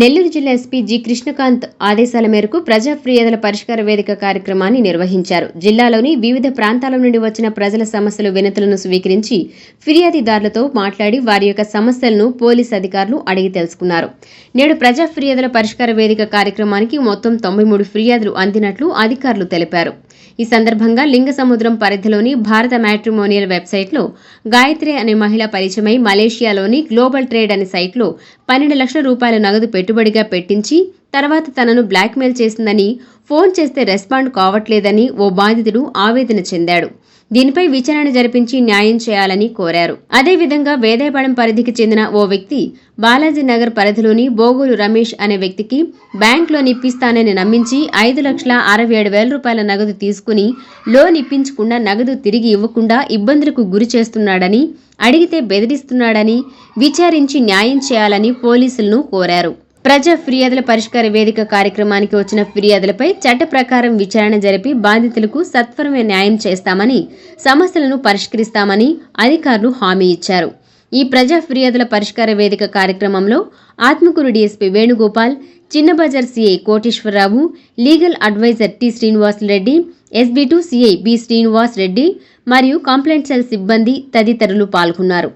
నెల్లూరు జిల్లా SP G Krishnakanth ఆదేశాల మేరకు ప్రజా ఫిర్యాదుల పరిష్కార వేదిక కార్యక్రమాన్ని నిర్వహించారు. జిల్లాలోని వివిధ ప్రాంతాల నుండి వచ్చిన ప్రజల సమస్యలు వినతులను స్వీకరించి ఫిర్యాదిదారులతో మాట్లాడి వారి యొక్క సమస్యలను పోలీస్ అధికారులు అడిగి తెలుసుకున్నారు. నేడు ప్రజా ఫిర్యాదుల పరిష్కార వేదిక కార్యక్రమానికి మొత్తం తొంభై మూడు ఫిర్యాదులు అందినట్లు అధికారులు తెలిపారు. ఈ సందర్భంగా లింగ సముద్రం పరిధిలోని భారత మ్యాట్రిమోనియల్ వెబ్సైట్లో గాయత్రి అనే మహిళ పరిచయమై మలేషియాలోని గ్లోబల్ ట్రేడ్ అనే సైట్లో పన్నెండు లక్షల రూపాయల నగదు పెట్టుబడిగా పెట్టించి తర్వాత తనను బ్లాక్మెయిల్ చేసిందని ఫోన్ చేస్తే రెస్పాండ్ కావట్లేదని ఓ బాధితుడు ఆవేదన చెందాడు. దీనిపై విచారణ జరిపించి న్యాయం చేయాలని కోరారు. అదేవిధంగా వేదాయపాలెం పరిధికి చెందిన ఓ వ్యక్తి బాలాజీ నగర్ పరిధిలోని బోగోలు రమేష్ అనే వ్యక్తికి బ్యాంకులో ఇప్పిస్తానని నమ్మించి ఐదు లక్షల అరవై ఏడు వేల రూపాయల నగదు తీసుకుని లోన్ ఇప్పించకుండా నగదు తిరిగి ఇవ్వకుండా ఇబ్బందులకు గురి చేస్తున్నాడని అడిగితే బెదిరిస్తున్నాడని విచారించి న్యాయం చేయాలని పోలీసులను కోరారు. ప్రజా ఫిర్యాదుల పరిష్కార వేదిక కార్యక్రమానికి వచ్చిన ఫిర్యాదులపై చట్ట ప్రకారం విచారణ జరిపి బాధితులకు సత్వరమే న్యాయం చేస్తామని సమస్యలను పరిష్కరిస్తామని అధికారులు హామీ ఇచ్చారు. ఈ ప్రజా ఫిర్యాదుల పరిష్కార వేదిక కార్యక్రమంలో Atmakur DSP Venugopal Chinnabazar CI Koteswararao legal adviser T Srinivas Reddy SB two CI B Srinivas Reddy మరియు కంప్లైంట్ సెల్ సిబ్బంది తదితరులు పాల్గొన్నారు.